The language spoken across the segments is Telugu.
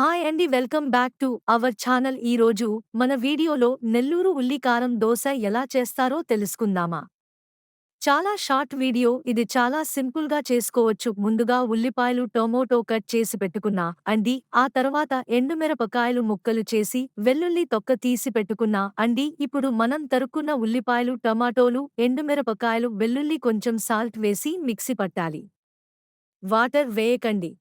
హాయ్ అండి welcome back to our channel ఈరోజు మన వీడియోలో నెల్లూరు ఉల్లి కారం దోశ ఎలా చేస్తారో తెలుసుకుందామా? చాలా షార్ట్ వీడియో ఇది చాలా సింపుల్గా చేసుకోవచ్చు. ముందుగా ఉల్లిపాయలు టొమాటో కట్ చేసి పెట్టుకున్నా అండి. ఆ తర్వాత ఎండుమిరపకాయలు ముక్కలు చేసి వెల్లుల్లి తొక్క తీసి పెట్టుకున్నా అండి. ఇప్పుడు మనం తరుక్కున్న ఉల్లిపాయలు టమాటోలు ఎండుమిరపకాయలు వెల్లుల్లి కొంచెం సాల్ట్ వేసి మిక్సీ పట్టాలి. వాటర్ వేయకండి.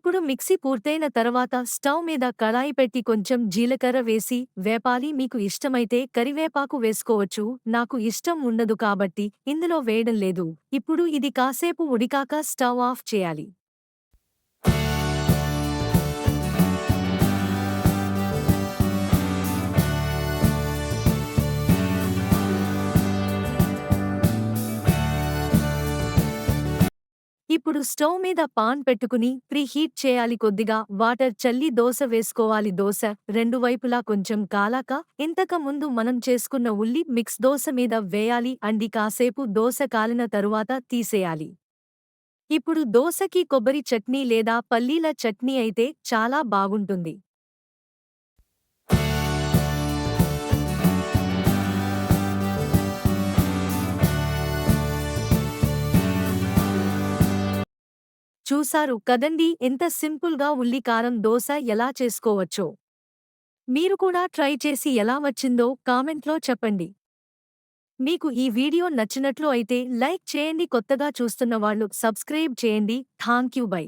ఇప్పుడు మిక్సీ పూర్తయిన తర్వాత స్టవ్ మీద కళాయి పెట్టి కొంచెం జీలకర్ర వేసి వేపాలి. మీకు ఇష్టమైతే కరివేపాకు వేసుకోవచ్చు. నాకు ఇష్టం ఉండదు కాబట్టి ఇందులో వేయడం లేదు. ఇప్పుడు ఇది కాసేపు ఉడికాక స్టవ్ ఆఫ్ చేయాలి. ఇప్పుడు స్టవ్ మీద పాన్ పెట్టుకుని ప్రీ హీట్ చేయాలి కొద్దిగా. వాటర్ చల్లి దోశ వేసుకోవాలి. దోశ రెండు వైపులా కొంచెం కాలాక ఇంతక ముందు మనం చేసుకున్న ఉల్లి మిక్స్ దోశ మీద వేయాలి. అండి కాసేపు దోశ కాలిన తరువాత తీసేయాలి. ఇప్పుడు దోశకి కొబ్బరి చట్నీ లేదా పల్లీల చట్నీ అయితే చాలా బాగుంటుంది. చూసారు కదండి! ఎంత సింపుల్గా ఉల్లి కారం దోశ ఎలా చేసుకోవచ్చో. మీరు కూడా ట్రై చేసి ఎలా వచ్చిందో కామెంట్లో చెప్పండి. మీకు ఈ వీడియో నచ్చినట్లు అయితే లైక్ చేయండి కొత్తగా చూస్తున్న వాళ్ళు సబ్స్క్రైబ్ చేయండి. Thank you bye.